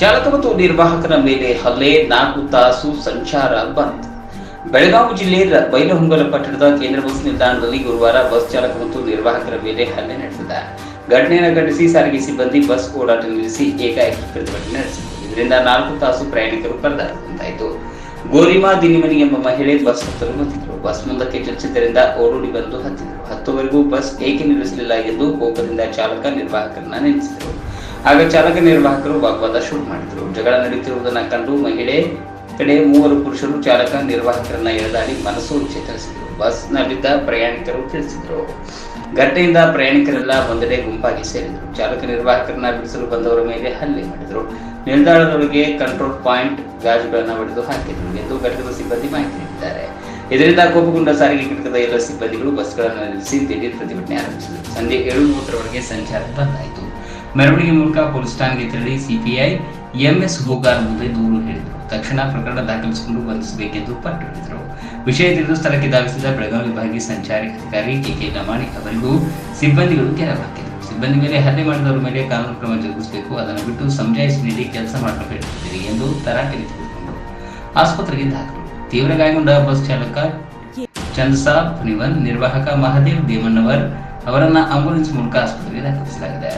ಚಾಲಕ ಮತ್ತು ನಿರ್ವಾಹಕನ ಮೇಲೆ ಹಲ್ಲೆ, ನಾಲ್ಕು ತಾಸು ಸಂಚಾರ ಬಂದ್. ಬೆಳಗಾವಿ ಜಿಲ್ಲೆ ರ- ಬೈಲಹೊಂಗಲ ಪಟ್ಟಣದ ಕೇಂದ್ರ ಬಸ್ ನಿಲ್ದಾಣದಲ್ಲಿ ಗುರುವಾರ ಬಸ್ ಚಾಲಕ ಮತ್ತು ನಿರ್ವಾಹಕರ ಮೇಲೆ ಹಲ್ಲೆ ನಡೆಸಿದ ಘಟನೆಯನ್ನು ಖಂಡಿಸಿ ಸಾರಿಗೆ ಸಿಬ್ಬಂದಿ ಬಸ್ ಓಡಾಟ ನಿಲ್ಲಿಸಿ ಏಕಾಏಕಿ ಪ್ರತಿಭಟನೆ ನಡೆಸಿದರು ಇದರಿಂದ ನಾಲ್ಕು ತಾಸು ಪ್ರಯಾಣಿಕರು ಪರದಾಡುವಂತಾಯಿತು. ಗೋರಿಮಾ ದಿನಿಮನಿ ಎಂಬ ಮಹಿಳೆ ಬಸ್ ಹತ್ತಲು ಬಂದಿದ್ರು ಬಸ್ ಮುಂದಕ್ಕೆ ಚಲಿಸಿದ್ದರಿಂದ ಓಡೋಡಿ ಬಂದು ಹತ್ತಿದರು ಹತ್ತುವರೆಗೂ ಬಸ್ ಏಕೆ ನಿಲ್ಲಿಸಲಿಲ್ಲ ಎಂದು ಕೋಪದಿಂದ ಚಾಲಕ ನಿರ್ವಾಹಕರನ್ನ ನಿಲ್ಲಿಸಿದರು ಆಗ ಚಾಲಕ ನಿರ್ವಾಹಕರು ವಾಗ್ವಾದ ಶುರು ಮಾಡಿದರು. ಜಗಳ ನಡೆಯುತ್ತಿರುವುದನ್ನು ಕಂಡು ಮಹಿಳೆ, ಕಡೆ ಮೂವರು ಪುರುಷರು ಚಾಲಕ ನಿರ್ವಾಹಕರನ್ನ ಎಳೆದಾಡಿ ಮನಸ್ಸು ಚೇತರಿಸಿದರು. ಬಸ್ನಲ್ಲಿದ್ದ ಪ್ರಯಾಣಿಕರು ತಿಳಿಸಿದರು. ಘಟನೆಯಿಂದ ಪ್ರಯಾಣಿಕರೆಲ್ಲ ಒಂದೆಡೆ ಗುಂಪಾಗಿ ಸೇರಿದರು. ಚಾಲಕ ನಿರ್ವಾಹಕರನ್ನ ಬಿಡಿಸಲು ಬಂದವರ ಮೇಲೆ ಹಲ್ಲೆ ಮಾಡಿದರು. ನಿಲ್ದಾಣದೊಳಗೆ ಕಂಟ್ರೋಲ್ ಪಾಯಿಂಟ್ ಗಾಜುಗಳನ್ನು ಹೊಡೆದು ಹಾಕಿದರು ಎಂದು ಘಟಕದ ಸಿಬ್ಬಂದಿ ಮಾಹಿತಿ ನೀಡಿದ್ದಾರೆ. ಇದರಿಂದ ಕೋಪಗೊಂಡ ಸಾರಿಗೆ ಘಟಕದ ಎಲ್ಲ ಸಿಬ್ಬಂದಿಗಳು ಬಸ್ಗಳನ್ನು ನಿಲ್ಲಿಸಿ ದಿಢೀರ್ ಪ್ರತಿಭಟನೆ ಆರಂಭಿಸಿದರು. ಸಂಜೆ ಏಳು ಮೂವತ್ತರವರೆಗೆ ಸಂಚಾರ ಬಂದಾಯಿತು ಮೆರವಣಿಗೆ ಮೂಲಕ ಪೊಲೀಸ್ ಠಾಣೆಗೆ ತೆರಳಿ ಸಿಪಿಐ ಎಂಎಸ್ ಹೋಗಾರ್ ಮುಂದೆ ದೂರು ಹೇಳಿದರು. ತಕ್ಷಣ ಪ್ರಕರಣ ದಾಖಲಿಸಿಕೊಂಡು ಬಂಧಿಸಬೇಕೆಂದು ಪಟ್ಟು ಹಿಡಿದರು ವಿಷಯ ತಿಳಿದು ಸ್ಥಳಕ್ಕೆ ಧಾವಿಸಿದ ಬೆಳಗಾವಿ ವಿಭಾಗೀಯ ಸಂಚಾರಿ ಅಧಿಕಾರಿ ಕೆಕೆ ಲಮಾಣಿ ಅವರಿಗೂ ಸಿಬ್ಬಂದಿಗಳು ಕೆರವಾಕಿದರು ಸಿಬ್ಬಂದಿ ಮೇಲೆ ಹಲ್ಲೆ ಮಾಡಿದವರ ಮೇಲೆ ಕಾನೂನು ಕ್ರಮ ಜರುಗಿಸಬೇಕು, ಅದನ್ನು ಬಿಟ್ಟು ಸಮಜಾಯಿಸಿ ನೀಡಿ ಕೆಲಸ ಮಾಡಲು ಎಂದು ತರಾಟೆಗೆ ತೆಗೆದುಕೊಂಡರು ಆಸ್ಪತ್ರೆಗೆ ದಾಖಲು. ತೀವ್ರ ಗಾಯಗೊಂಡ ಬಸ್ ಚಾಲಕ ಚಂದ್ಸಾಬ್ ನಿವನ್ ನಿರ್ವಾಹಕ ಮಹಾದೇವ್ ದೇವಣ್ಣವರ್ ಅವರನ್ನ ಆಂಬುಲೆನ್ಸ್ ಮೂಲಕ ಆಸ್ಪತ್ರೆಗೆ ದಾಖಲಿಸಲಾಗಿದೆ.